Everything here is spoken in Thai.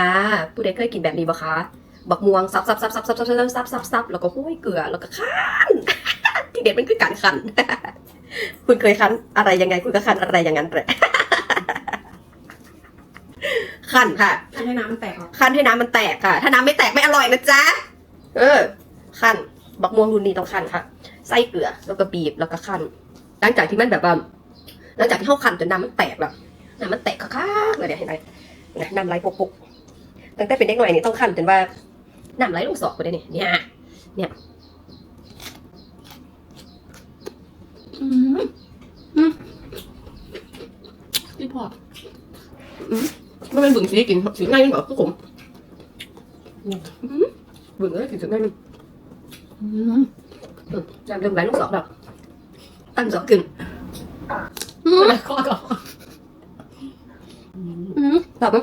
มาผู้ใดเคยกินแบบนี้บ่คะบักม่วงซับซับซับซับซับซับซับซับซับซับแล้วก็ห้วยเกลือแล้วก็คั้นที่เด็ดมันคือการคั้นคุณเคยคั้นอะไรยังไงคุณก็คั้นอะไรอย่างนั้นแหละคั้นค่ะทำให้น้ำมันแตกออกคั้นให้น้ำมันแตกค่ะ ถ้าน้ำไม่แตกไม่อร่อยนะจ๊ะเออคั้นบักม่วงรุ่นนี้ต้องคั้นค่ะใส่เกลือแล้วก็บีบแล้วก็คั้นหลังจากที่มันแบบว่าหลังจากที่เข้าคั้นจนน้ำมันแตกแบบน้ำมันแตกคักๆเลยเนี่ยเห็นไหมเนี่ยน้ำไหลปุกๆ ตั้งแต่เป็นเด็กหน่อยนี่ต้องคั้นจนว่าน้ำไหลลงศอกไปได้เนี่ยเนี่ยเนี่ยอืมพี่พอมันเป็นบึงสีกินสีง่ายมันบอกทุกผมบึงเลยกินสีง่ายมันอืมจำเริ่มไหลลงศอกแล้วตั้งศอกขึ้นอะไรข้อก่อนอืมแบบว่า